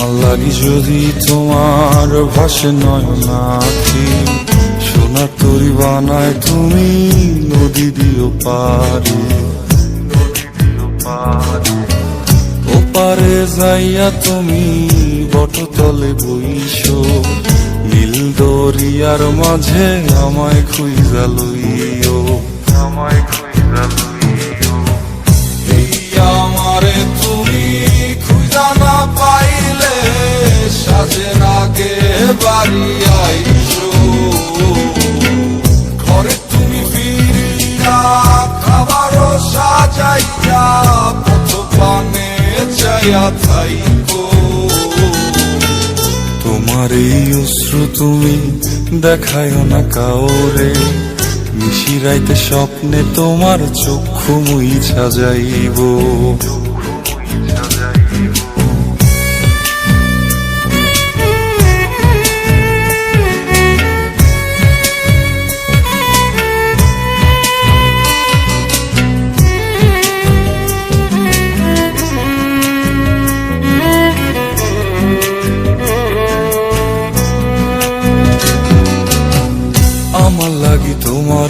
লাগি যদি তোমার ভাসে নয়নাথি সোনা তরি বানায় তুমি নদী দিও পারি ওপারে যাইয়া তুমি বটতলে বইছো নীল দরিয়ার মাঝে আমায় খুইজা লইও, আমায় খুইজা লইও। এই আমারে তুমি তোমার এই অশ্রু তুমি দেখায় না কাউরে। মিশিরাইতে স্বপ্নে তোমার চক্ষু মুই যাইব।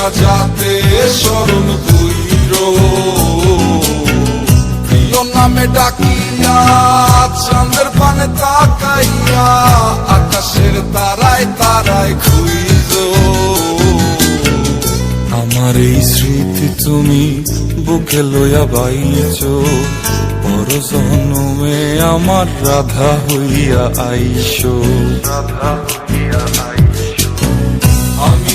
মোনা যাতে স্মরণ কইর। প্রিয় নামে ডাকিয়া চাঁদের পানে তাকাইয়া আকাশের তারায় তারায় খুইজ আমার এই স্মৃতি তুমি বুকে লইয়া বাইছ পর আমার রাধা হইয়া আইসো। রাধা হইয়া আইসো। আমি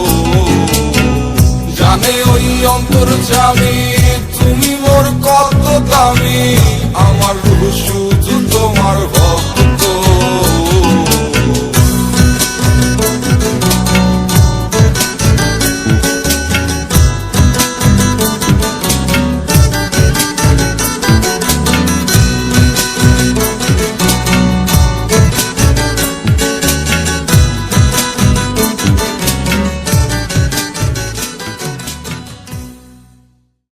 জানে ওই অন্তর জানে তুমি মোর কত দামি?